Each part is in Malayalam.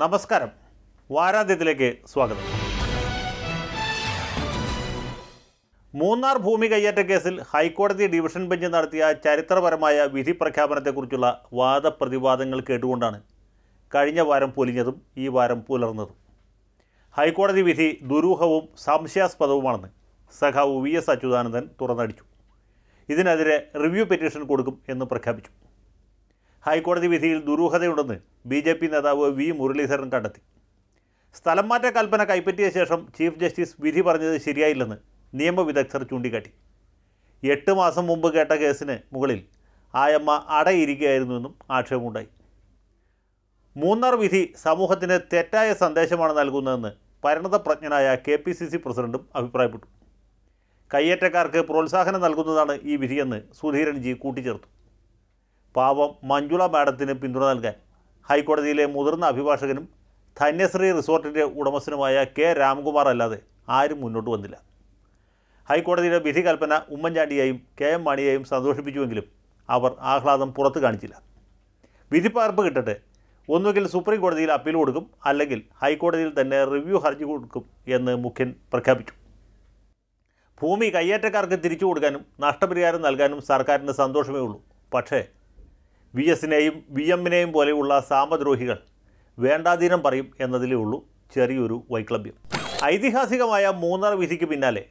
നമസ്കാരം. വാരാന്ത്യത്തിലേക്ക് സ്വാഗതം. മൂന്നാർ ഭൂമി കയ്യേറ്റ കേസിൽ ഹൈക്കോടതി ഡിവിഷൻ ബെഞ്ച് നടത്തിയ ചരിത്രപരമായ വിധി പ്രഖ്യാപനത്തെക്കുറിച്ചുള്ള വാദപ്രതിവാദങ്ങൾ കേട്ടുകൊണ്ടാണ് കഴിഞ്ഞ വാരം പൊലിഞ്ഞതും ഈ വാരം പുലർന്നതും. ഹൈക്കോടതി വിധി ദുരൂഹവും സംശയാസ്പദവുമാണെന്ന് സഖാവ് വി എസ് അച്യുതാനന്ദൻ തുറന്നടിച്ചു. ഇതിനെതിരെ റിവ്യൂ പെറ്റീഷൻ കൊടുക്കും എന്ന് പ്രഖ്യാപിച്ചു. ഹൈക്കോടതി വിധിയിൽ ദുരൂഹതയുണ്ടെന്ന് ബി ജെ പി നേതാവ് വി മുരളീധരൻ കണ്ടെത്തി. സ്ഥലം മാറ്റ കൽപ്പന കൈപ്പറ്റിയ ശേഷം ചീഫ് ജസ്റ്റിസ് വിധി പറഞ്ഞത് ശരിയായില്ലെന്ന് നിയമവിദഗ്ധർ ചൂണ്ടിക്കാട്ടി. എട്ട് മാസം മുമ്പ് കേട്ട കേസിന് മുകളിൽ ആയമ്മ അടയിരിക്കുകയായിരുന്നുവെന്നും ആക്ഷേപമുണ്ടായി. മൂന്നാർ വിധി സമൂഹത്തിന് തെറ്റായ സന്ദേശമാണ് നൽകുന്നതെന്ന് പരിണതപ്രജ്ഞനായ കെ പി സി സി പ്രസിഡന്റും അഭിപ്രായപ്പെട്ടു. കയ്യേറ്റക്കാർക്ക് പ്രോത്സാഹനം നൽകുന്നതാണ് ഈ വിധിയെന്ന് സുധീരൻ ജി കൂട്ടിച്ചേർത്തു. പാവം മഞ്ജുള മാഡത്തിന് പിന്തുണ നൽകാൻ. ഹൈക്കോടതിയിലെ മുതിർന്ന അഭിഭാഷകനും ധന്യശ്രീ റിസോർട്ടിന്റെ ഉടമസ്ഥനുമായ കെ. രാംകുമാർ അല്ലാതെ ആരും മുന്നോട്ട് വന്നില്ല. ഹൈക്കോടതിയുടെ വിധി കൽപ്പന ഉമ്മൻചാണ്ടിയെയും കെ. എം. മാണിയെയും സന്തോഷിപ്പിച്ചുവെങ്കിലും അവർ ആഹ്ലാദം പുറത്തു കാണിച്ചില്ല. വിധിപ്പകർപ്പ് കിട്ടട്ടെ. ഒന്നുകിൽ സുപ്രീം കോടതിയിൽ അപ്പീൽ കൊടുക്കും അല്ലെങ്കിൽ ഹൈക്കോടതിയിൽ തന്നെ റിവ്യൂ ഹർജി കൊടുക്കും എന്ന് മുഖ്യൻ പ്രഖ്യാപിച്ചു. ഭൂമി കയ്യേറ്റക്കാർക്ക് തിരിച്ചു കൊടുക്കാനും നഷ്ടപരിഹാരം നൽകാനും സർക്കാരിന് സന്തോഷമേ ഉള്ളൂ പക്ഷേ വി എസിനെയും വി എമ്മിനെയും പോലെയുള്ള സാമദ്രോഹികൾ വേണ്ടാധീനം പറയും എന്നതിലേ ഉള്ളൂ ചെറിയൊരു വൈക്ലഭ്യം. ഐതിഹാസികമായ മൂന്നര വിധിക്ക് പിന്നാലെ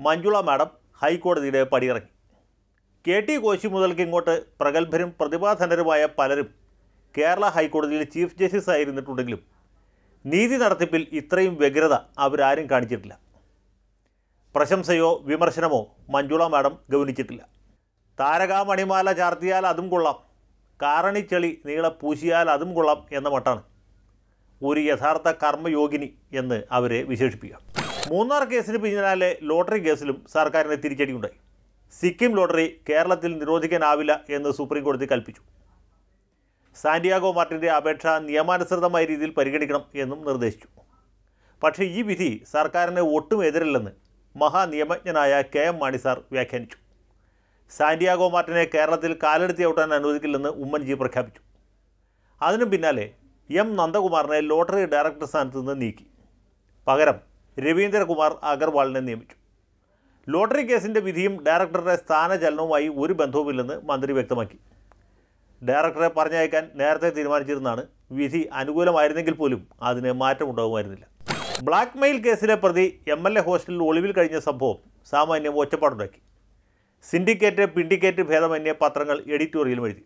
മഞ്ജുള മാഡം ഹൈക്കോടതിയുടെ പടിയിറങ്ങി. കെ ടി കോശി മുതൽക്ക് ഇങ്ങോട്ട് പ്രഗത്ഭരും പ്രതിഭാധനരുമായ പലരും കേരള ഹൈക്കോടതിയിൽ ചീഫ് ജസ്റ്റിസ് ആയിരുന്നിട്ടുണ്ടെങ്കിലും നീതി നടത്തിപ്പിൽ ഇത്രയും വ്യഗ്രത അവരാരും കാണിച്ചിട്ടില്ല. പ്രശംസയോ വിമർശനമോ മഞ്ജുള മാഡം ഗൗനിച്ചിട്ടില്ല. താരകാ മണിമാല ചാർത്തിയാൽ അതും കൊള്ളാം. കാരണിച്ചെളി നീളെ പൂശിയാൽ അതും കൊള്ളാം എന്ന മട്ടാണ്. ഒരു യഥാർത്ഥ കർമ്മയോഗിനി എന്ന് അവരെ വിശേഷിപ്പിക്കുക മൂന്നാർ കേസിന് പിന്നാലെ ലോട്ടറി കേസിലും സർക്കാരിന് തിരിച്ചടിയുണ്ടായി. സിക്കിം ലോട്ടറി കേരളത്തിൽ നിരോധിക്കാനാവില്ല എന്ന് സുപ്രീം കോടതി കൽപ്പിച്ചു. സാന്റിയാഗോ മാർട്ടിന്റെ അപേക്ഷ നിയമാനുസൃതമായ രീതിയിൽ പരിഗണിക്കണം എന്നും നിർദ്ദേശിച്ചു. പക്ഷേ ഈ വിധി സർക്കാരിന് ഒട്ടും എതിരില്ലെന്ന് മഹാനിയമജ്ഞനായ കെ എം മാണി സാർ വ്യാഖ്യാനിച്ചു. സാന്റിയാഗോ മാർട്ടിനെ കേരളത്തിൽ കാലെടുത്തി ഔട്ടാൻ അനുവദിക്കില്ലെന്ന് ഉമ്മൻജി പ്രഖ്യാപിച്ചു. അതിനു പിന്നാലെ എം നന്ദകുമാറിനെ ലോട്ടറി ഡയറക്ടർ സ്ഥാനത്ത് നിന്ന് നീക്കി. പകരം രവീന്ദ്രകുമാർ അഗർവാളിനെ നിയമിച്ചു. ലോട്ടറി കേസിന്റെ വിധിയും ഡയറക്ടറുടെ സ്ഥാനചലനവുമായി ഒരു ബന്ധവുമില്ലെന്ന് മന്ത്രി വ്യക്തമാക്കി. ഡയറക്ടറെ പറഞ്ഞയക്കാൻ നേരത്തെ തീരുമാനിച്ചിരുന്നാണ് വിധി അനുകൂലമായിരുന്നെങ്കിൽ പോലും അതിന് മാറ്റമുണ്ടാകുമായിരുന്നില്ല. ബ്ലാക്ക് മെയിൽ കേസിലെ പ്രതി എം എൽ എ ഹോസ്റ്റലിൽ ഒളിവിൽ കഴിഞ്ഞ സംഭവം സാമാന്യം ഒച്ചപ്പാടുണ്ടാക്കി. സിൻഡിക്കേറ്റ് പിൻഡിക്കേറ്റ് ഭേദമന്യേ പത്രങ്ങൾ എഡിറ്റോറിയലും എഴുതി.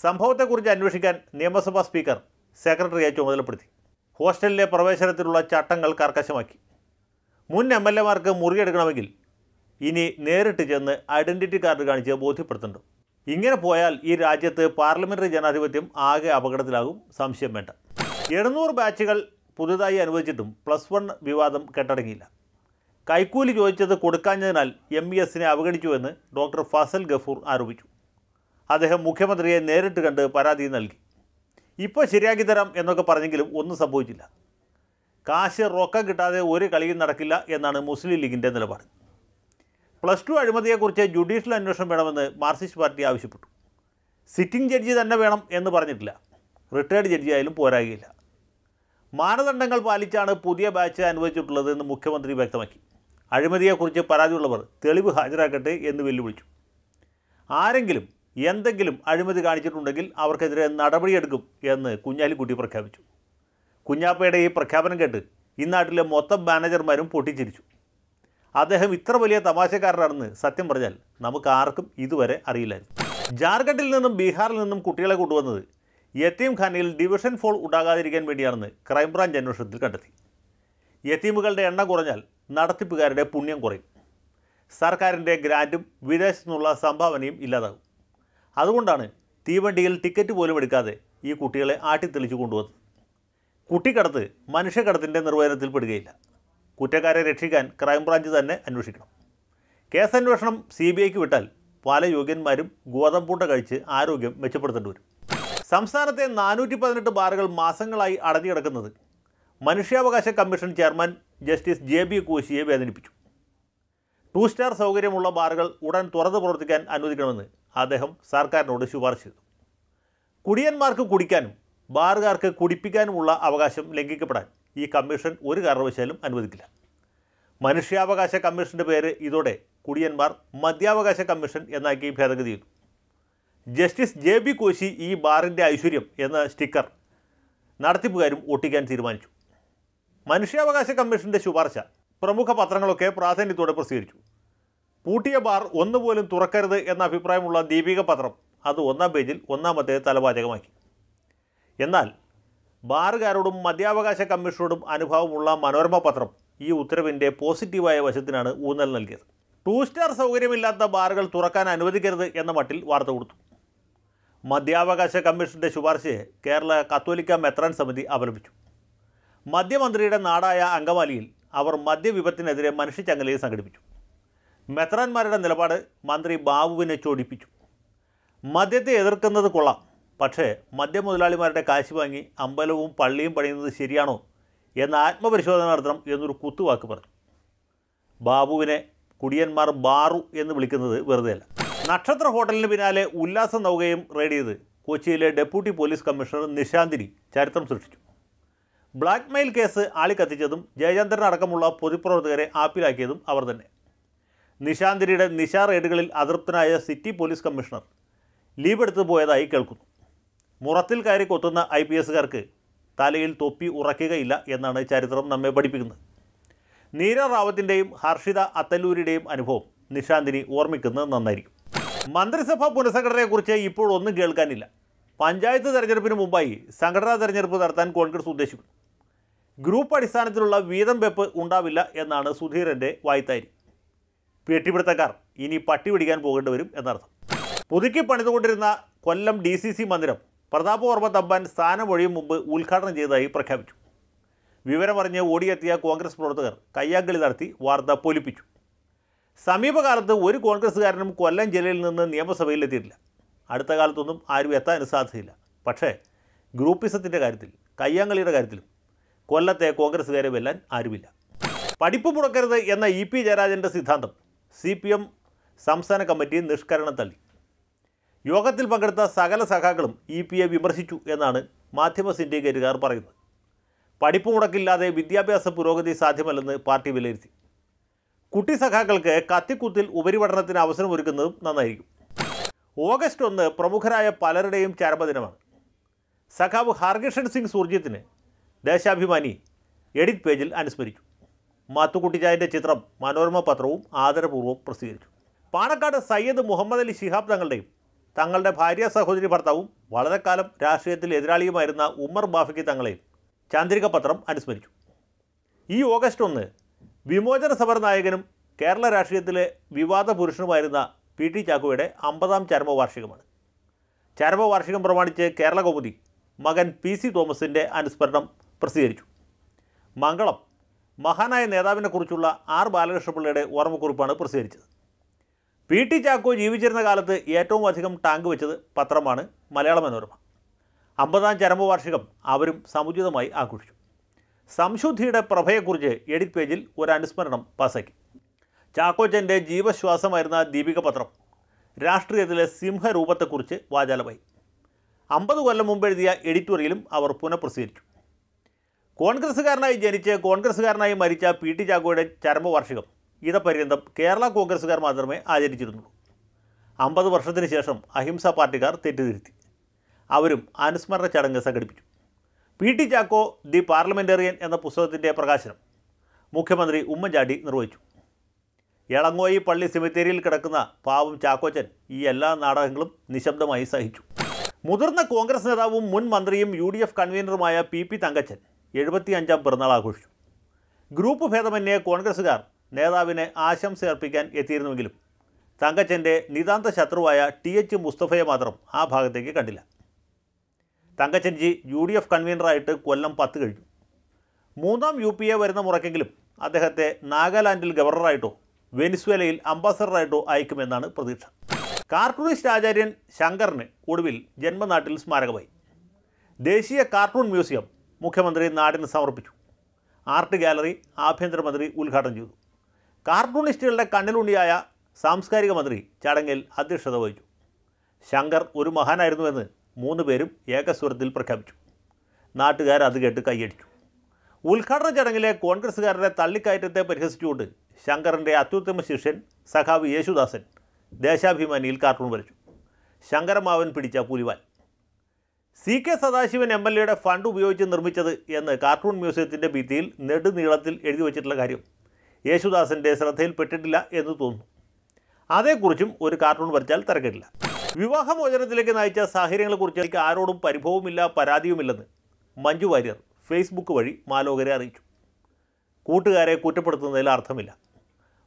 സംഭവത്തെക്കുറിച്ച് അന്വേഷിക്കാൻ നിയമസഭാ സ്പീക്കർ സെക്രട്ടറിയെ ചുമതലപ്പെടുത്തി. ഹോസ്റ്റലിലെ പ്രവേശനത്തിലുള്ള ചട്ടങ്ങൾ കർക്കശമാക്കി. മുൻ എം എൽ എമാർക്ക് മുറിയെടുക്കണമെങ്കിൽ ഇനി നേരിട്ട് ചെന്ന് ഐഡന്റിറ്റി കാർഡ് കാണിച്ച് ബോധ്യപ്പെടുത്തുന്നുണ്ട് ഇങ്ങനെ പോയാൽ ഈ രാജ്യത്ത് പാർലമെന്ററി ജനാധിപത്യം ആകെ അപകടത്തിലാകും. സംശയം വേണ്ട. എഴുന്നൂറ് ബാച്ചുകൾ പുതുതായി അനുവദിച്ചിട്ടും പ്ലസ് വൺ വിവാദം കെട്ടടങ്ങിയില്ല. കൈക്കൂലി ചോദിച്ചത് കൊടുക്കാഞ്ഞതിനാൽ എം ഇ എസിനെ അവഗണിച്ചുവെന്ന് ഡോക്ടർ ഫസൽ ഗഫൂർ ആരോപിച്ചു. അദ്ദേഹം മുഖ്യമന്ത്രിയെ നേരിട്ട് കണ്ട് പരാതി നൽകി. ഇപ്പോൾ ശരിയാക്കി തരാം എന്നൊക്കെ പറഞ്ഞെങ്കിലും ഒന്നും സംഭവിച്ചില്ല. കാശ് റൊക്കം കിട്ടാതെ ഒരു കളിയും നടക്കില്ല എന്നാണ് മുസ്ലിം ലീഗിന്റെ നിലപാട്. പ്ലസ് ടു അഴിമതിയെക്കുറിച്ച് ജുഡീഷ്യൽ അന്വേഷണം വേണമെന്ന് മാർക്സിസ്റ്റ് പാർട്ടി ആവശ്യപ്പെട്ടു. സിറ്റിംഗ് ജഡ്ജി തന്നെ വേണം എന്ന് പറഞ്ഞിട്ടില്ല. റിട്ടയർഡ് ജഡ്ജി ആയാലും പോരായില്ല. മാനദണ്ഡങ്ങൾ പാലിച്ചാണ് പുതിയ ബാച്ച് അനുവദിച്ചിട്ടുള്ളതെന്ന് മുഖ്യമന്ത്രി വ്യക്തമാക്കി. അഴിമതിയെക്കുറിച്ച് പരാതിയുള്ളവർ തെളിവ് ഹാജരാക്കട്ടെ എന്ന് വെല്ലുവിളിച്ചു. ആരെങ്കിലും എന്തെങ്കിലും അഴിമതി കാണിച്ചിട്ടുണ്ടെങ്കിൽ അവർക്കെതിരെ നടപടിയെടുക്കും എന്ന് കുഞ്ഞാലിക്കുട്ടി പ്രഖ്യാപിച്ചു. കുഞ്ഞാപ്പയുടെ ഈ പ്രഖ്യാപനം കേട്ട് ഇന്നാട്ടിലെ മൊത്തം മാനേജർമാരും പൊട്ടിച്ചിരിച്ചു. അദ്ദേഹം ഇത്ര വലിയ തമാശക്കാരനാണെന്ന് സത്യം പറഞ്ഞാൽ നമുക്ക് ആർക്കും ഇതുവരെ അറിയില്ലായിരുന്നു. ജാർഖണ്ഡിൽ നിന്നും ബീഹാറിൽ നിന്നും കുട്ടികളെ കൊണ്ടുവന്നത് യത്തീംഖാനയിൽ ഡിവിഷൻ ഫോൾ ഉണ്ടാകാതിരിക്കാൻ വേണ്ടിയാണെന്ന് ക്രൈംബ്രാഞ്ച് അന്വേഷണത്തിൽ കണ്ടെത്തി. യത്തീമുകളുടെ എണ്ണം കുറഞ്ഞാൽ നടത്തിപ്പുകാരുടെ പുണ്യം കുറയും. സർക്കാരിന്റെ ഗ്രാന്റും വിദേശത്തു നിന്നുള്ള സംഭാവനയും ഇല്ലാതാകും. അതുകൊണ്ടാണ് തീവണ്ടിയിൽ ടിക്കറ്റ് പോലും എടുക്കാതെ ഈ കുട്ടികളെ ആട്ടിത്തെളിച്ചു കൊണ്ടുവന്നത്. കുട്ടിക്കടത്ത് മനുഷ്യക്കടത്തിന്റെ നിർവചനത്തിൽ പെടുകയില്ല. കുറ്റക്കാരെ രക്ഷിക്കാൻ ക്രൈംബ്രാഞ്ച് തന്നെ അന്വേഷിക്കണം. കേസന്വേഷണം സി ബി ഐക്ക് വിട്ടാൽ പല യോഗ്യന്മാരും ഗോതമ്പൂട്ട കഴിച്ച് ആരോഗ്യം മെച്ചപ്പെടുത്തേണ്ടി വരും. സംസ്ഥാനത്തെ നാനൂറ്റി പതിനെട്ട് ബാറുകൾ മാസങ്ങളായി അടഞ്ഞു കിടക്കുന്നത് മനുഷ്യാവകാശ commission chairman justice J B കോശിയെ വേദനിപ്പിച്ചു. ടു സ്റ്റാർ സൗകര്യമുള്ള ബാറുകൾ ഉടൻ തുറന്നു പ്രവർത്തിക്കാൻ അനുവദിക്കണമെന്ന് അദ്ദേഹം സർക്കാരിനോട് ശുപാർശ ചെയ്തു. കുടിയന്മാർക്ക് കുടിക്കാനും ബാറുകാർക്ക് കുടിപ്പിക്കാനുമുള്ള അവകാശം ലംഘിക്കപ്പെടാൻ ഈ കമ്മീഷൻ ഒരു കാരണവശാലും അനുവദിക്കില്ല. മനുഷ്യാവകാശ കമ്മീഷന്റെ പേര് ഇതോടെ കുടിയന്മാർ മദ്യാവകാശ കമ്മീഷൻ എന്നാക്കി ഭേദഗതി ചെയ്തു ജസ്റ്റിസ് ജെ ബി കോശി ഈ ബാറിന്റെ ഐശ്വര്യം എന്ന സ്റ്റിക്കർ നടത്തിപ്പുകാരും ഒട്ടിക്കാൻ തീരുമാനിച്ചു. മനുഷ്യാവകാശ കമ്മീഷന്റെ ശുപാർശ. പ്രമുഖ പത്രങ്ങളൊക്കെ പ്രാധാന്യത്തോടെ പ്രസിദ്ധീകരിച്ചു. പൂട്ടിയ ബാർ ഒന്നുപോലും തുറക്കരുത് എന്ന അഭിപ്രായമുള്ള ദീപിക പത്രം അത് ഒന്നാം പേജിൽ ഒന്നാമത്തെ തലവാചകമാക്കി. എന്നാൽ ബാറുകാരോടും മദ്യാവകാശ കമ്മീഷനോടും അനുഭവമുള്ള മനോരമ പത്രം ഈ ഉത്തരവിന്റെ പോസിറ്റീവായ വശത്തിനാണ് ഊന്നൽ നൽകിയത്. ടൂ സ്റ്റാർ സൗകര്യമില്ലാത്ത ബാറുകൾ തുറക്കാൻ അനുവദിക്കരുത് എന്ന മട്ടിൽ വാർത്ത കൊടുത്തു. മദ്യാവകാശ കമ്മീഷന്റെ ശുപാർശയെ കേരള കത്തോലിക്ക മെത്രാൻ സമിതി അപലപിച്ചു. മദ്യമന്ത്രിയുടെ നാടായ അങ്കമാലിയിൽ അവർ മദ്യവിപത്തിനെതിരെ മനുഷ്യച്ചങ്ങലയെ സംഘടിപ്പിച്ചു. മെത്രാന്മാരുടെ നിലപാട് മന്ത്രി ബാബുവിനെ ചോടിപ്പിച്ചു. മദ്യത്തെ എതിർക്കുന്നത് കൊള്ളാം പക്ഷേ മദ്യമുതലാളിമാരുടെ കാശ് വാങ്ങി അമ്പലവും പള്ളിയും പണിയുന്നത് ശരിയാണോ എന്ന ആത്മപരിശോധന നടത്തണം എന്നൊരു കുത്തുവാക്ക് പറഞ്ഞു. ബാബുവിനെ കുടിയന്മാർ ബാറു എന്ന് വിളിക്കുന്നത് വെറുതെയല്ല. നക്ഷത്ര ഹോട്ടലിന് പിന്നാലെ ഉല്ലാസ നൗകയും റെയ്ഡ് ചെയ്ത് കൊച്ചിയിലെ ഡെപ്യൂട്ടി പോലീസ് കമ്മീഷണർ നിശാന്തിനി ചരിത്രം സൃഷ്ടിച്ചു. ബ്ലാക്ക് മെയിൽ കേസ് ആളിക്കത്തിച്ചതും ജയചന്ദ്രൻ അടക്കമുള്ള പൊതുപ്രവർത്തകരെ ആപ്പിലാക്കിയതും അവർ തന്നെ. നിശാന്തിരിയുടെ നിശാ റെയ്ഡുകളിൽ അതൃപ്തനായ സിറ്റി പോലീസ് കമ്മീഷണർ ലീവ് എടുത്തു പോയതായി കേൾക്കുന്നു. മുറത്തിൽ കയറി കൊത്തുന്ന ഐ പി എസുകാർക്ക് തലയിൽ തൊപ്പി ഉറക്കുകയില്ല എന്നാണ് ചരിത്രം നമ്മെ പഠിപ്പിക്കുന്നത്. നീര റാവത്തിന്റെയും ഹർഷിത അത്തല്ലൂരിയുടെയും അനുഭവം നിശാന്തിനി ഓർമ്മിക്കുന്നത് നന്നായിരിക്കും. മന്ത്രിസഭാ പുനഃസംഘടനയെക്കുറിച്ച് ഇപ്പോൾ ഒന്നും കേൾക്കാനില്ല. പഞ്ചായത്ത് തെരഞ്ഞെടുപ്പിന് മുമ്പായി സംഘടനാ തെരഞ്ഞെടുപ്പ് നടത്താൻ കോൺഗ്രസ് ഉദ്ദേശിക്കുന്നു. ഗ്രൂപ്പ് അടിസ്ഥാനത്തിലുള്ള വീതം വെപ്പ് ഉണ്ടാവില്ല എന്നാണ് സുധീരന്റെ വായ്ത്താരി. വെട്ടിപിടുത്തക്കാർ ഇനി പട്ടി പിടിക്കാൻ പോകേണ്ടി വരും എന്നർത്ഥം. പുതുക്കി പണിതുകൊണ്ടിരുന്ന കൊല്ലം ഡി സി സി മന്ദിരം പ്രതാപവർമ്മ തമ്പാൻ സ്ഥാനമൊഴിയും മുമ്പ് ഉദ്ഘാടനം ചെയ്തതായി പ്രഖ്യാപിച്ചു. വിവരമറിഞ്ഞ് ഓടിയെത്തിയ കോൺഗ്രസ് പ്രവർത്തകർ കയ്യാങ്കളി നടത്തി വാർത്ത പൊലിപ്പിച്ചു. സമീപകാലത്ത് ഒരു കോൺഗ്രസ്സുകാരനും കൊല്ലം ജില്ലയിൽ നിന്ന് നിയമസഭയിൽ എത്തിയിട്ടില്ല. അടുത്ത കാലത്തൊന്നും ആരും എത്താൻ സാധ്യതയില്ല. പക്ഷേ ഗ്രൂപ്പിസത്തിന്റെ കാര്യത്തിൽ കയ്യാങ്കളിയുടെ കാര്യത്തിലും കൊല്ലത്തെ കോൺഗ്രസ്സുകാരെ വെല്ലാൻ ആരുമില്ല. പഠിപ്പ് മുടക്കരുത് എന്ന ഇ പി ജയരാജന്റെ സിദ്ധാന്തം സി പി എം സംസ്ഥാന കമ്മിറ്റി നിഷ്കരണം തള്ളി. യോഗത്തിൽ പങ്കെടുത്ത സകല സഖാക്കളും ഇ പിയെ വിമർശിച്ചു എന്നാണ് മാധ്യമ സിൻഡിക്കേറ്റുകാർ പറയുന്നത്. പഠിപ്പ് മുടക്കില്ലാതെ വിദ്യാഭ്യാസ പുരോഗതി സാധ്യമല്ലെന്ന് പാർട്ടി വിലയിരുത്തി. കുട്ടി സഖാക്കൾക്ക് കത്തിക്കുത്തിൽ ഉപരിപഠനത്തിന് അവസരമൊരുക്കുന്നതും നന്നായിരിക്കും. ഓഗസ്റ്റ് ഒന്ന് പ്രമുഖരായ പലരുടെയും ചരമദിനമാണ്. സഖാവ് ഹർകിഷൻ സിംഗ് സുർജിത്തിന് ദേശാഭിമാനി എഡിറ്റ് പേജിൽ അനുസ്മരിച്ചു. മാത്തുക്കുട്ടിച്ചായന്റെ ചിത്രം മനോരമ പത്രവും ആദരപൂർവം പ്രസിദ്ധീകരിച്ചു. പാണക്കാട് സയ്യദ് മുഹമ്മദ് അലി ശിഹാബ് തങ്ങളുടെയും തങ്ങളുടെ ഭാര്യ സഹോദരി ഭർത്താവും വളരെ കാലം രാഷ്ട്രീയത്തിൽ എതിരാളിയുമായിരുന്ന ഉമ്മർ ബാഫിക്ക് തങ്ങളെയും ചാന്ദ്രിക പത്രം അനുസ്മരിച്ചു. ഈ ഓഗസ്റ്റ് ഒന്ന് വിമോചന സമര നായകനും കേരള രാഷ്ട്രീയത്തിലെ വിവാദ പുരുഷനുമായിരുന്ന പി ടി ചാക്കോയുടെ അമ്പതാം ചരമവാർഷികമാണ്. ചരമവാർഷികം പ്രമാണിച്ച് കേരള കൗമുദി മകൻ പി സി തോമസിന്റെ അനുസ്മരണം പ്രസിദ്ധീകരിച്ചു. മംഗളം മഹാനായ നേതാവിനെക്കുറിച്ചുള്ള ആർ ബാലകൃഷ്ണപിള്ളയുടെ ഓർമ്മക്കുറിപ്പാണ് പ്രസിദ്ധീകരിച്ചത്. പി. ടി. ചാക്കോ ജീവിച്ചിരുന്ന കാലത്ത് ഏറ്റവും അധികം ടാങ്ക് വെച്ചത് പത്രമാണ് മലയാള മനോരമ അമ്പതാം ചരമവാർഷികം അവരും സമുചിതമായി ആഘോഷിച്ചു. സംശുദ്ധിയുടെ പ്രഭയെക്കുറിച്ച് എഡിറ്റ് പേജിൽ ഒരു അനുസ്മരണം പാസാക്കി. ചാക്കോച്ചന്റെ ജീവശ്വാസമായിരുന്ന ദീപിക പത്രം രാഷ്ട്രീയത്തിലെ സിംഹരൂപത്തെക്കുറിച്ച് വാചാലമായി. അമ്പത് കൊല്ലം മുമ്പ് എഴുതിയ എഡിറ്റോറിയലും അവർ പുനഃപ്രസിദ്ധീകരിച്ചു. കോൺഗ്രസ്സുകാരനായി ജനിച്ച് കോൺഗ്രസ്സുകാരനായി മരിച്ച പി ടി ചാക്കോയുടെ ചരമവാർഷികം. ഇതപര്യന്തം കേരള കോൺഗ്രസ്സുകാർ മാത്രമേ ആചരിച്ചിരുന്നുള്ളൂ. അമ്പത് വർഷത്തിന് ശേഷം അഹിംസ പാർട്ടിക്കാർ തെറ്റിതിരുത്തി. അവരും അനുസ്മരണ ചടങ്ങ് സംഘടിപ്പിച്ചു. P T Chacko the parliamentarian എന്ന പുസ്തകത്തിന്റെ പ്രകാശനം മുഖ്യമന്ത്രി ഉമ്മൻചാണ്ടി നിർവഹിച്ചു. എളങ്ങോയി പള്ളി സെമിത്തേരിയിൽ കിടക്കുന്ന പാവം ചാക്കോച്ചൻ ഈ എല്ലാ നാടകങ്ങളും നിശബ്ദമായി സഹിച്ചു. മുതിർന്ന കോൺഗ്രസ് നേതാവും മുൻ മന്ത്രിയും യു ഡി എഫ് കൺവീനറുമായ പി പി തങ്കച്ചൻ എഴുപത്തിയഞ്ചാം പിറന്നാൾ ആഘോഷിച്ചു. ഗ്രൂപ്പ് ഭേദമന്യേ കോൺഗ്രസ്സുകാർ നേതാവിനെ ആശംസ അർപ്പിക്കാൻ എത്തിയിരുന്നുവെങ്കിലും തങ്കച്ചന്റെ നിതാന്ത ശത്രുവായ ടി എച്ച് മുസ്തഫയെ മാത്രം ആ ഭാഗത്തേക്ക് കണ്ടില്ല. തങ്കച്ചൻജി യു ഡി എഫ് കൺവീനറായിട്ട് കൊല്ലം പത്ത് കഴിഞ്ഞു. മൂന്നാം യു പി എ വരുന്ന മുറക്കെങ്കിലും അദ്ദേഹത്തെ നാഗാലാൻഡിൽ ഗവർണറായിട്ടോ വെനിസ്വേലയിൽ അംബാസഡറായിട്ടോ അയക്കുമെന്നാണ് പ്രതീക്ഷ. കാർട്ടൂണിസ്റ്റ് ആചാര്യൻ ശങ്കറിന് ഒടുവിൽ ജന്മനാട്ടിൽ സ്മാരകമായി. ദേശീയ കാർട്ടൂൺ മ്യൂസിയം മുഖ്യമന്ത്രി നാടിന് സമർപ്പിച്ചു. ആർട്ട് ഗാലറി ആഭ്യന്തരമന്ത്രി ഉദ്ഘാടനം ചെയ്തു. കാർട്ടൂണിസ്റ്റുകളുടെ കണ്ണിലുണ്ണിയായ സാംസ്കാരിക മന്ത്രി ചടങ്ങിൽ അധ്യക്ഷത വഹിച്ചു. ശങ്കർ ഒരു മഹാനായിരുന്നുവെന്ന് മൂന്ന് പേരും ഏകസ്വരത്തിൽ പ്രഖ്യാപിച്ചു. നാട്ടുകാർ അത് കേട്ട് കൈയടിച്ചു. ഉദ്ഘാടന ചടങ്ങിലെ കോൺഗ്രസ്സുകാരുടെ തള്ളിക്കയറ്റത്തെ പരിഹസിച്ചുകൊണ്ട് ശങ്കറിന്റെ അത്യുത്തമ ശിഷ്യൻ സഖാവ് യേശുദാസൻ ദേശാഭിമാനിയിൽ കാർട്ടൂൺ വരച്ചു. ശങ്കരമാവൻ പിടിച്ച പുലിവാൽ. C K Sadasivan M L എയുടെ ഫണ്ട് ഉപയോഗിച്ച് നിർമ്മിച്ചത് എന്ന് കാർട്ടൂൺ മ്യൂസിയത്തിന്റെ ഭിത്തിയിൽ നെടുനീളത്തിൽ എഴുതി വച്ചിട്ടുള്ള കാര്യം. യേശുദാസിന്റെ ശ്രദ്ധയിൽപ്പെട്ടിട്ടില്ല എന്ന് തോന്നുന്നു. അതേക്കുറിച്ചും ഒരു കാർട്ടൂൺ വരച്ചാൽ തിരക്കില്ല വിവാഹമോചനത്തിലേക്ക് നയിച്ച സാഹചര്യങ്ങളെക്കുറിച്ച് എനിക്ക് ആരോടും പരിഭവമില്ല പരാതിയുമില്ലെന്ന് മഞ്ജു വാര്യർ ഫേസ്ബുക്ക് വഴി മാലോകരെ അറിയിച്ചു. കൂട്ടുകാരെ കുറ്റപ്പെടുത്തുന്നതിൽ അർത്ഥമില്ല.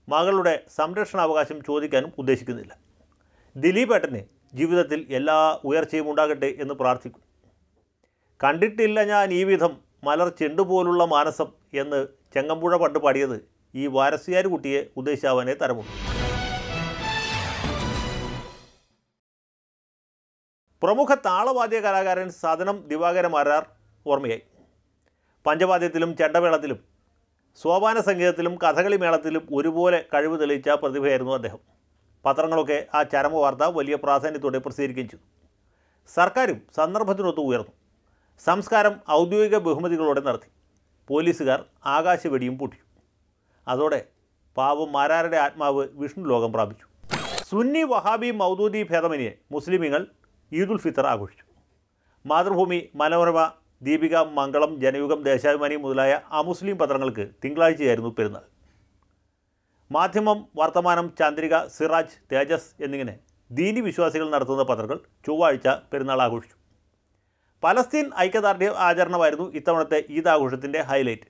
മകളുടെ സംരക്ഷണാവകാശം ചോദിക്കാനും ഉദ്ദേശിക്കുന്നില്ല. ദിലീപേട്ടന് ജീവിതത്തിൽ എല്ലാ ഉയർച്ചയും ഉണ്ടാകട്ടെ എന്ന് പ്രാർത്ഥിക്കും. കണ്ടിട്ടില്ല ഞാൻ ഈ വിധം മലർ ചെണ്ടുപോലുള്ള മാനസം എന്ന് ചെങ്ങമ്പുഴ പണ്ട് പാടിയത് ഈ വാരസ്യാർ കുട്ടിയെ ഉദ്ദേശാവനെ തരമുണ്ട് പ്രമുഖ താളവാദ്യ കലാകാരൻ സാധനം ദിവാകര മാരാർ ഓർമ്മയായി. പഞ്ചവാദ്യത്തിലും ചെണ്ടമേളത്തിലും സോപാന സംഗീതത്തിലും കഥകളി മേളത്തിലും ഒരുപോലെ കഴിവ് തെളിയിച്ച പ്രതിഭയായിരുന്നു അദ്ദേഹം. പത്രങ്ങളൊക്കെ ആ ചരമ വാർത്ത വലിയ പ്രാധാന്യത്തോടെ പ്രസിദ്ധീകരിക്കുകയും ചെയ്തു. സർക്കാരും സന്ദർഭത്തിനൊത്ത് ഉയർന്നു. സംസ്കാരം ഔദ്യോഗിക ബഹുമതികളോടെ നടത്തി. പോലീസുകാർ ആകാശവെടിയും പൊട്ടി. അതോടെ പാവം മാരാരുടെ ആത്മാവ് വിഷ്ണു ലോകം പ്രാപിച്ചു. സുന്നി വഹാബി മൗദൂദി ഭേദമനിയെ മുസ്ലിമീങ്ങൾ ഈദുൽ ഫിത്തർ ആഘോഷിച്ചു. മാതൃഭൂമി മനോരമ ദീപിക മംഗളം ജനയുഗം ദേശാഭിമാനി മുതലായ അമുസ്ലിം പത്രങ്ങൾക്ക് തിങ്കളാഴ്ചയായിരുന്നു പെരുന്നാൾ. മാധ്യമം വർത്തമാനം ചാന്ദ്രിക സിറാജ് തേജസ് എന്നിങ്ങനെ ദീനി വിശ്വാസികൾ നടത്തുന്ന പത്രങ്ങൾ ചൊവ്വാഴ്ച പെരുന്നാൾ ആഘോഷിച്ചു. പലസ്തീൻ ഐക്യദാർഢ്യ ആചരണമായിരുന്നു ഇത്തവണത്തെ ഈദ് ആഘോഷത്തിന്റെ ഹൈലൈറ്റ്.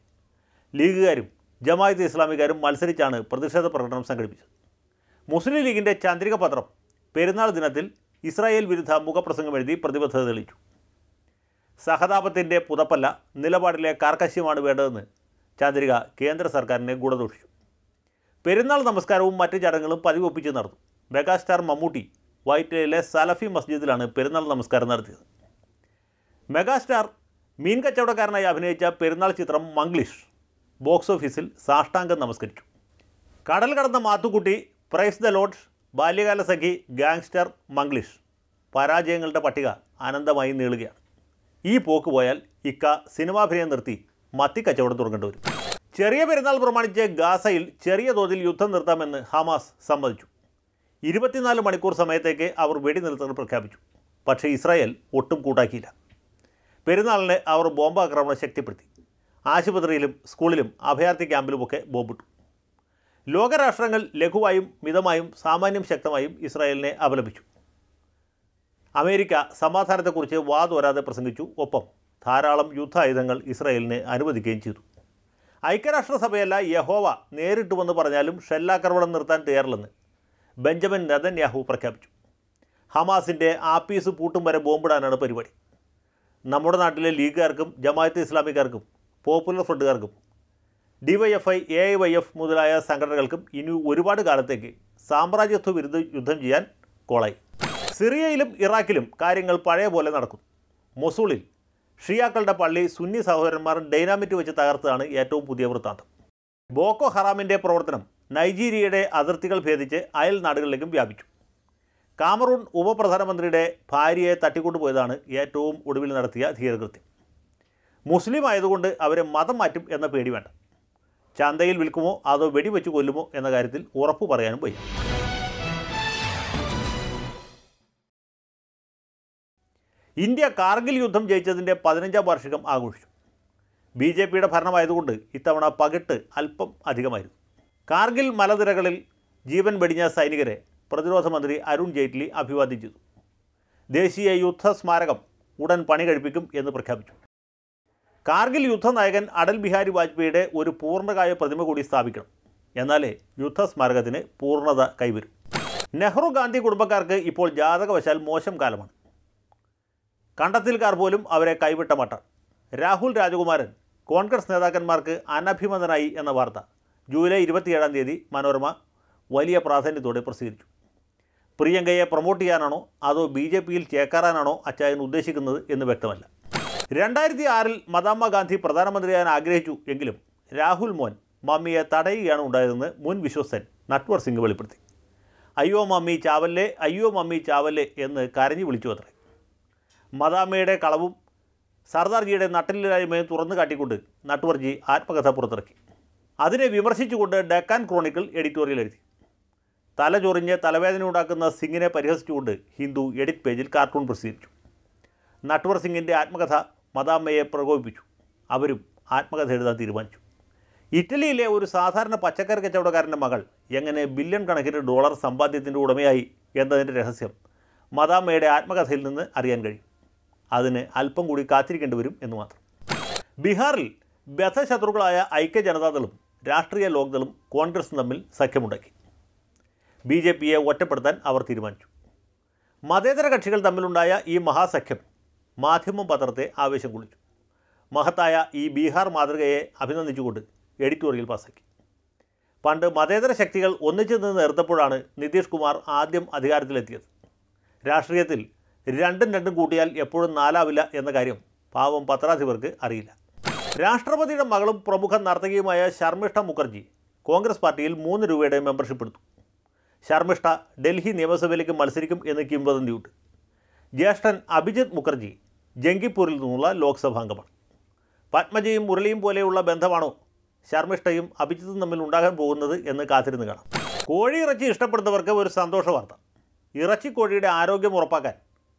ലീഗുകാരും ജമായത്ത് ഇസ്ലാമിക്കാരും മത്സരിച്ചാണ് പ്രതിഷേധ പ്രകടനം സംഘടിപ്പിച്ചത്. മുസ്ലിം ലീഗിന്റെ ചാന്ദ്രിക പത്രം പെരുന്നാൾ ദിനത്തിൽ ഇസ്രായേൽ വിരുദ്ധ മുഖപ്രസംഗം എഴുതി പ്രതിബദ്ധത തെളിയിച്ചു. സഹതാപത്തിന്റെ പുതപ്പല്ല നിലപാടിലെ കാർക്കശ്യമാണ് വേണ്ടതെന്ന് ചാന്ദ്രിക കേന്ദ്ര സർക്കാരിനെ ഗൂഢദോഷിച്ചു. പെരുന്നാൾ നമസ്കാരവും മറ്റ് ചടങ്ങുകളും പതിവൊപ്പിച്ച് നടന്നു. മെഗാസ്റ്റാർ മമ്മൂട്ടി വൈറ്റിലയിലെ സലഫി മസ്ജിദിലാണ് പെരുന്നാൾ നമസ്കാരം നടത്തിയത്. മെഗാസ്റ്റാർ മീൻ കച്ചവടക്കാരനായി അഭിനയിച്ച പെരുന്നാൾ ചിത്രം മംഗ്ലീഷ് ബോക്സ് ഓഫീസിൽ സാഷ്ടാംഗം നമസ്കരിച്ചു. കടൽ കടന്ന മാത്തുക്കുട്ടി പ്രൈസ് ദ ലോഡ് ബാല്യകാല സഖി ഗാങ്സ്റ്റർ മംഗ്ലീഷ് പരാജയങ്ങളുടെ പട്ടിക അനന്തമായി നീളുകയാണ്. ഈ പോക്ക് പോയാൽ ഇക്ക സിനിമാഭിനയം നിർത്തി മത്തി കച്ചവടം തുടങ്ങേണ്ടി വരും. ചെറിയ പെരുന്നാൾ പ്രമാണിച്ച് ഗാസയിൽ ചെറിയ തോതിൽ യുദ്ധം നിർത്താമെന്ന് ഹമാസ് സമ്മതിച്ചു. ഇരുപത്തിനാല് മണിക്കൂർ സമയത്തേക്ക് അവർ വെടിനിർത്തൽ പ്രഖ്യാപിച്ചു. പക്ഷേ ഇസ്രായേൽ ഒട്ടും കൂട്ടാക്കിയില്ല. പെരുന്നാളിന് അവർ ബോംബാക്രമണം ശക്തിപ്പെടുത്തി. ആശുപത്രിയിലും സ്കൂളിലും അഭയാർത്ഥി ക്യാമ്പിലുമൊക്കെ ബോംബിട്ടു. ലോകരാഷ്ട്രങ്ങൾ ലഘുവായും മിതമായും സാമാന്യം ശക്തമായും ഇസ്രായേലിനെ അപലപിച്ചു. അമേരിക്ക സമാധാനത്തെക്കുറിച്ച് വാതോരാതെ പ്രസംഗിച്ചു. ഒപ്പം ധാരാളം യുദ്ധായുധങ്ങൾ ഇസ്രായേലിനെ അനുവദിക്കുകയും ചെയ്തു. ഐക്യരാഷ്ട്രസഭയല്ല യഹോവ നേരിട്ട് വന്ന് പറഞ്ഞാലും ഷെല്ലാക്രമണം നിർത്താൻ തയ്യാറില്ലെന്ന് ബെഞ്ചമിൻ നെതന്യാഹു പ്രഖ്യാപിച്ചു. ഹമാസിന്റെ ആപ്പീസ് പൂട്ടും വരെ ബോംബിടാനാണ് പരിപാടി. നമ്മുടെ നാട്ടിലെ ലീഗുകാർക്കും ജമാഅത്ത് ഇസ്ലാമിക്കാർക്കും popular ഫ്രണ്ടുകാർക്കും DYFI A I Y F മുതലായ സംഘടനകൾക്കും ഇനി ഒരുപാട് കാലത്തേക്ക് സാമ്രാജ്യത്വ വിരുദ്ധ യുദ്ധം ചെയ്യാൻ കോളായി. സിറിയയിലും ഇറാഖിലും കാര്യങ്ങൾ പഴയ പോലെ നടക്കും മൊസൂളിൽ ഷിയാക്കളുടെ പള്ളി സുന്നി സഹോദരന്മാർ ഡൈനാമിറ്റ് വെച്ച് തകർത്തതാണ് ഏറ്റവും പുതിയ വൃത്താന്തം. ബോക്കോ ഹറാമിന്റെ പ്രവർത്തനം നൈജീരിയയുടെ അതിർത്തികൾ ഭേദിച്ച് അയൽ നാടുകളിലേക്കും വ്യാപിച്ചു. കാമറൂൺ ഉപപ്രധാനമന്ത്രിയുടെ ഭാര്യയെ തട്ടിക്കൊണ്ടുപോയതാണ് ഏറ്റവും ഒടുവിൽ നടത്തിയ ധീരകൃത്യം. മുസ്ലിം ആയതുകൊണ്ട് അവരെ മതം മാറ്റും എന്ന പേടി വേണ്ട. ചന്തയിൽ വിൽക്കുമോ അതോ വെടിവെച്ച് കൊല്ലുമോ എന്ന കാര്യത്തിൽ ഉറപ്പു പറയാനും വയ്യ. ഇന്ത്യ കാർഗിൽ യുദ്ധം ജയിച്ചതിന്റെ പതിനഞ്ചാം വാർഷികം ആഘോഷിച്ചു. ബി ജെ പിയുടെ ഭരണമായതുകൊണ്ട് ഇത്തവണ പകിട്ട് അല്പം അധികമായിരുന്നു. കാർഗിൽ മലനിരകളിൽ ജീവൻ വെടിഞ്ഞ സൈനികരെ പ്രതിരോധ മന്ത്രി അരുൺ ജെയ്റ്റ്ലി അഭിവാദ്യം ചെയ്തു. ദേശീയ യുദ്ധ സ്മാരകം ഉടൻ പണി കഴിപ്പിക്കും എന്ന് പ്രഖ്യാപിച്ചു. കാർഗിൽ യുദ്ധനായകൻ അടൽ ബിഹാരി വാജ്പേയിയുടെ ഒരു പൂർണകായ പ്രതിമ കൂടി സ്ഥാപിക്കണം. എന്നാലേ യുദ്ധ സ്മാരകത്തിന് പൂർണത കൈവരും. നെഹ്റു ഗാന്ധി കുടുംബക്കാർക്ക് ഇപ്പോൾ ജാതകവശാൽ മോശം കാലമാണ്. കണ്ടത്തിൽക്കാർ പോലും അവരെ കൈവിട്ട മട്ട. രാഹുൽ രാജകുമാരൻ കോൺഗ്രസ് നേതാക്കന്മാർക്ക് അനഭിമതനായി എന്ന വാർത്ത. ജൂലൈ ഇരുപത്തിയേഴാം തീയതി മനോരമ വലിയ പ്രാധാന്യത്തോടെ പ്രസിദ്ധീകരിച്ചു. പ്രിയങ്കയെ പ്രൊമോട്ട് ചെയ്യാനാണോ അതോ ബി ജെ പിയിൽ ചേക്കാറാനാണോ അച്ചായൻ ഉദ്ദേശിക്കുന്നത് എന്ന് വ്യക്തമല്ല. രണ്ടായിരത്തി ആറിൽ മദാമ്മ ഗാന്ധി പ്രധാനമന്ത്രിയാകാൻ ആഗ്രഹിച്ചു എങ്കിലും രാഹുൽ മോൻ മമ്മിയെ തടയുകയാണ് ഉണ്ടായതെന്ന് മുൻ വിശ്വസ്തൻ നട്വർ സിംഗ് വെളിപ്പെടുത്തി. അയ്യോ മമ്മി ചാവല്ലേ അയ്യോ മമ്മി ചാവല്ലേ എന്ന് കരഞ്ഞു വിളിച്ചു അത്രേ. മദാമ്മയുടെ കളവും സർദാർജിയുടെ നട്ടിലില്ലായ്മയും തുറന്നു കാട്ടിക്കൊണ്ട് നട്ടുവർജി ആത്മകഥ പുറത്തിറക്കി. അതിനെ വിമർശിച്ചുകൊണ്ട് ഡെക്കാൻ ക്രോണിക്കിൾ എഡിറ്റോറിയൽ എഴുതി. തല ചൊറിഞ്ഞ് തലവേദന ഉണ്ടാക്കുന്ന സിംഗിനെ പരിഹസിച്ചുകൊണ്ട് ഹിന്ദു എഡിറ്റ് പേജിൽ കാർട്ടൂൺ പ്രസിദ്ധീകരിച്ചു. നട്വർ സിംഗിന്റെ ആത്മകഥ മദാമ്മയെ പ്രകോപിപ്പിച്ചു. അവരും ആത്മകഥ എഴുതാൻ തീരുമാനിച്ചു. ഇറ്റലിയിലെ ഒരു സാധാരണ പച്ചക്കറി കച്ചവടക്കാരന്റെ മകൾ എങ്ങനെ ബില്യൺ കണക്കിന് ഡോളർ സമ്പാദ്യത്തിന്റെ ഉടമയായി എന്നതിന്റെ രഹസ്യം മദാമ്മയുടെ ആത്മകഥയിൽ നിന്ന് അറിയാൻ കഴിയും. അതിന് അല്പം കൂടി കാത്തിരിക്കേണ്ടി വരും എന്ന് മാത്രം. ബീഹാറിൽ ബദ്ധശത്രുക്കളായ ഐക്യ ജനതാദളും രാഷ്ട്രീയ ലോക്ദളും കോൺഗ്രസും തമ്മിൽ സഖ്യമുണ്ടാക്കി. ബി ജെ പിയെ ഒറ്റപ്പെടുത്താൻ അവർ തീരുമാനിച്ചു. മതേതര കക്ഷികൾ തമ്മിലുണ്ടായ ഈ മഹാസഖ്യം മാധ്യമം പത്രത്തെ ആവേശം കൊള്ളിച്ചു. മഹത്തായ ഈ ബീഹാർ മാതൃകയെ അഭിനന്ദിച്ചുകൊണ്ട് എഡിറ്റോറിയൽ പാസാക്കി. പണ്ട് മതേതര ശക്തികൾ ഒന്നിച്ചു നിന്ന് നിർത്തപ്പോഴാണ് നിതീഷ് കുമാർ ആദ്യം അധികാരത്തിലെത്തിയത്. രാഷ്ട്രീയത്തിൽ രണ്ടും രണ്ടും കൂട്ടിയാൽ എപ്പോഴും നാലാവില്ല എന്ന കാര്യം പാവം പത്രാധിപർക്ക് അറിയില്ല. രാഷ്ട്രപതിയുടെ മകളും പ്രമുഖ നർത്തകിയുമായ ശർമിഷ്ഠ മുഖർജി കോൺഗ്രസ് പാർട്ടിയിൽ മൂന്ന് രൂപയുടെ മെമ്പർഷിപ്പ് എടുത്തു. ശർമിഷ്ഠ ഡൽഹി നിയമസഭയിലേക്ക് മത്സരിക്കും എന്ന് കിംവദന്തിയുണ്ട് ജ്യേഷ്ഠൻ അഭിജിത് മുഖർജി ജംഗിപ്പൂരിൽ നിന്നുള്ള ലോക്സഭാംഗമാണ് പത്മജയും മുരളിയും പോലെയുള്ള ബന്ധമാണോ ശർമിഷ്ഠയും അഭിജിത്തും തമ്മിൽ ഉണ്ടാകാൻ പോകുന്നത് എന്ന് കാത്തിരുന്ന് കാണാം. കോഴി ഇറച്ചി ഇഷ്ടപ്പെടുന്നവർക്ക് ഒരു സന്തോഷ വാർത്ത. ഇറച്ചി ഇറച്ചിക്കോഴിയുടെ ആരോഗ്യം ഉറപ്പാക്കാൻ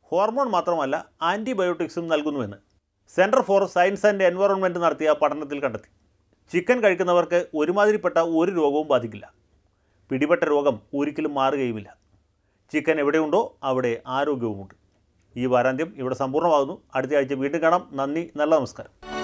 ഹോർമോൺ മാത്രമല്ല ആന്റിബയോട്ടിക്സും നൽകുന്നുവെന്ന് centre for science and environment നടത്തിയ പഠനത്തിൽ കണ്ടെത്തി. ചിക്കൻ കഴിക്കുന്നവർക്ക് ഒരുമാതിരിപ്പെട്ട ഒരു രോഗവും ബാധിക്കില്ല. പിടിപെട്ട രോഗം ഒരിക്കലും മാറുകയുമില്ല. ചിക്കൻ എവിടെയുണ്ടോ അവിടെ ആരോഗ്യവുമുണ്ട്. ഈ വാരാന്ത്യം ഇവിടെ സമ്പൂർണമാകുന്നു. അടുത്ത ആഴ്ച വീണ്ടും കാണാം. നന്ദി നല്ല നമസ്കാരം.